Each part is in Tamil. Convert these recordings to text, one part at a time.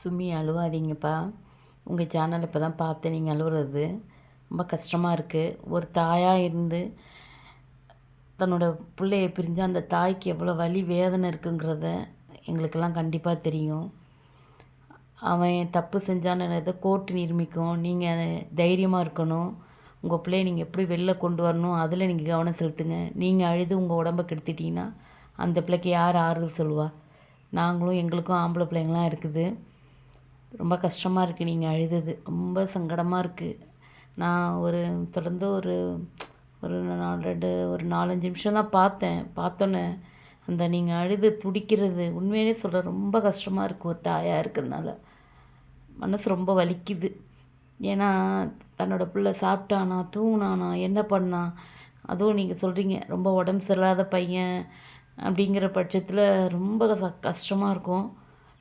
சுமி அழுவாதீங்கப்பா. உங்கள் சேனல் இப்போ தான் பார்த்தேன் நீங்கள் அழுவுறது ரொம்ப கஷ்டமாக இருக்குது ஒரு தாயாக இருந்து தன்னோட பிள்ளையை பிரிஞ்சு அந்த தாய்க்கு எவ்வளோ வலி வேதனை இருக்குங்கிறத எங்களுக்கெல்லாம் கண்டிப்பாக தெரியும். அவன் தப்பு செஞ்சான்னு கோர்ட்டு நிர்மிக்கும் நீங்கள் தைரியமாக இருக்கணும். உங்கள் பிள்ளைய நீங்கள் எப்படி வெளில கொண்டு வரணும் அதில் நீங்கள் கவனம் செலுத்துங்க. நீங்கள் அழுது உங்கள் உடம்ப கெடுத்துட்டீங்கன்னா அந்த பிள்ளைக்கு யார் ஆறுதல் சொல்லுவா? நாங்களும் எங்களுக்கும் ஆம்பளை பிள்ளைங்களாம் இருக்குது. ரொம்ப கஷ்டமாக இருக்குது நீங்கள் அழுதது ரொம்ப சங்கடமாக இருக்குது நான் ஒரு தொடர்ந்து ஒரு ஒரு நாலு ரெண்டு ஒரு நாலஞ்சு நிமிஷம் தான் பார்த்தேன். பார்த்தோன்னே அந்த நீங்கள் அழுது துடிக்கிறது உண்மையிலே சொல்கிற ரொம்ப கஷ்டமாக இருக்குது ஒரு தாயாக இருக்கிறதுனால. மனசு ரொம்ப வலிக்குது. ஏன்னா தன்னோட பிள்ளை சாப்பிட்டானா தூங்கினானா என்ன பண்ணா? அதுவும் நீங்கள் சொல்கிறீங்க ரொம்ப உடம்பு சரியில்லாத பையன் அப்படிங்கிற பட்சத்தில் ரொம்ப கஷ்டமாக இருக்கும்.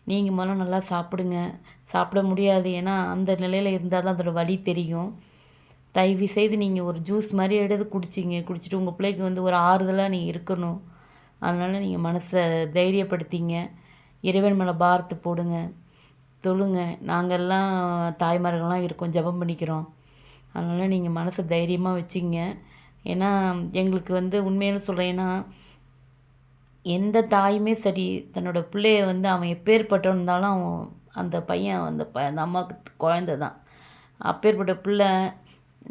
நீங்கள் முதல்ல நல்லா சாப்பிடுங்க. சாப்பிட முடியாது. ஏன்னா அந்த நிலையில் இருந்தால் தான் அதோட வலி தெரியும். தயவு செய்து நீங்கள் ஒரு ஜூஸ் மாதிரி எடுத்து குடிச்சிங்க. குடிச்சிட்டு உங்கள் பிள்ளைக்கு வந்து ஒரு ஆறுதலாக நீங்கள் இருக்கணும். அதனால் நீங்கள் மனசை தைரியப்படுத்திங்க. இறைவன் மேலே பாரத்தை போடுங்க. தொழுங்க நாங்கள்லாம் தாய்மார்கள்லாம் இருக்கோம். ஜெபம் பண்ணிக்கிறோம். அதனால் நீங்கள் மனசை தைரியமாக வச்சுங்க. ஏன்னா எங்களுக்கு வந்து உண்மையில சொல்கிறேன்னா எந்த தாயுமே சரி தன்னோட பிள்ளைய வந்து அவன் எப்பேற்பட்டவன் இருந்தாலும் அவன் அந்த பையன் அந்த ப அந்த அம்மாவுக்கு குழந்த தான் அப்பேற்பட்ட பிள்ளை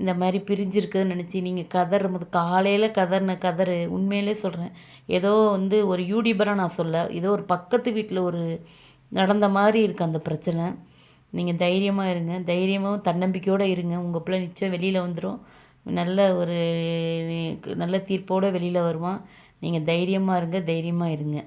இந்த மாதிரி பிரிஞ்சிருக்குதுன்னு நினச்சி நீங்கள் கதறும் போது காலையில் கதறின கதறு உண்மையிலே சொல்கிறேன் ஏதோ வந்து ஒரு யூடியூபராக நான் சொல்ல ஏதோ ஒரு பக்கத்து வீட்டில் ஒரு நடந்த மாதிரி இருக்குது அந்த பிரச்சனை. நீங்கள் தைரியமாக இருங்க தைரியமாகவும் தன்னம்பிக்கையோடு இருங்க. உங்கள் பிள்ளை நிச்சயம் வெளியில் வந்துடும் நல்ல ஒரு நல்ல தீர்ப்போடு வெளியில் வருவான். நீங்கள் தைரியமாக இருங்க தைரியமாக இருங்க.